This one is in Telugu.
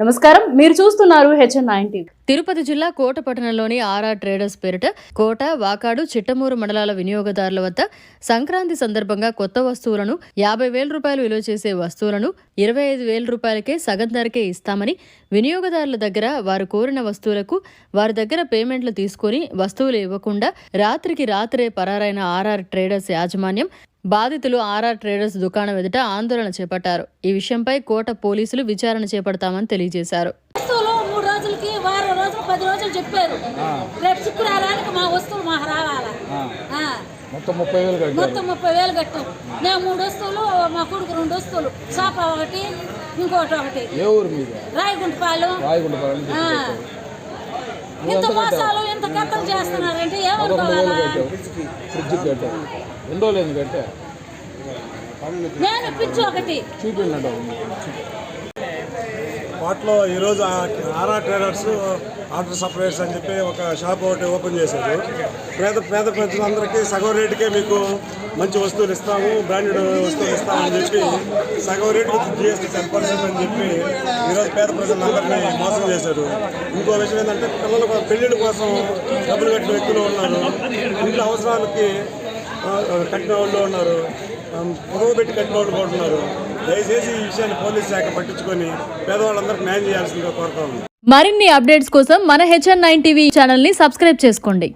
నమస్కారం. మీరు చూస్తున్నారు హెచ్ఎన్ నైన్ తిరుపతి జిల్లా కోట పట్టణంలోని ఆర్ఆర్ ట్రేడర్స్ పేరిట కోట వాకాడు చిట్టమూరు మండలాల వినియోగదారుల వద్ద సంక్రాంతి సందర్భంగా కొత్త వస్తువులను యాభై వేల రూపాయలు విలువ చేసే వస్తువులను ఇరవై ఐదు వేల రూపాయలకే సగం ధరకే ఇస్తామని వినియోగదారుల దగ్గర వారు కోరిన వస్తువులకు వారి దగ్గర పేమెంట్లు తీసుకొని వస్తువులు ఇవ్వకుండా రాత్రికి రాత్రే పరారైన ఆర్ఆర్ ట్రేడర్స్ యాజమాన్యం బాధితులు ఆర్ఆర్ ట్రేడర్స్ దుకాణం ఎదుట ఆందోళన చేపట్టారు. ఈ విషయంపై కోట పోలీసులు విచారణ చేపడతామని తెలియజేశారు. వస్తువులు మూడు రోజులకి వారం రోజులు పది రోజులు చెప్పారు. రేపు శుక్రవారానికి మా వస్తువులు మాకు రావాలా? ఆ. మొత్తం ముప్పై వేలు మొత్తం ముప్పై వేలు కట్టాం. మేము మూడు వస్తువులు మా కొడుకు రెండు వస్తువులు. సోఫా ఒకటి ఇంకోటి ఒకటి. ఏ ఊరు మీద? రాయగుంటపాలెం. ఆ. ఇంత మోసాలు కథలు చేస్తున్నారంటే ఏమనుకోవాలా? నేను పిచ్చి ఒకటి. వాటిలో ఈరోజు ఆరా ట్రేడర్స్ ఆర్డర్ సప్లయర్స్ అని చెప్పి ఒక షాప్ ఒకటి ఓపెన్ చేశారు. పేద పేద ప్రజలందరికీ సగం రేటుకే మీకు మంచి వస్తువులు ఇస్తాము బ్రాండెడ్ వస్తువులు ఇస్తామని చెప్పి సగం రేటు జిఎస్టీ టెన్ పర్సెంట్ అని చెప్పి ఈరోజు పేద ప్రజలందరినీ మోసం చేశారు. ఇంకో విషయం ఏంటంటే పిల్లల పెళ్ళిళ్ళ కోసం డబ్బులు కట్టిన వ్యక్తులు ఉన్నారు. ఇంట్లో అవసరాలకి కట్టిన వాళ్ళు ఉన్నారు. పొడవు పెట్టి కట్టిన వాళ్ళు దయచేసి ఈ విషయాన్ని పోలీస్ శాఖ పట్టించుకొని పేదవాళ్ళందరికీ న్యాయం చేయాల్సిందిగా కోరుతా ఉంది మరిన్ని అప్డేట్స్ కోసం మన హెచ్ఎన్ నైన్ టీవీ ఛానల్ని సబ్స్క్రైబ్ చేసుకోండి.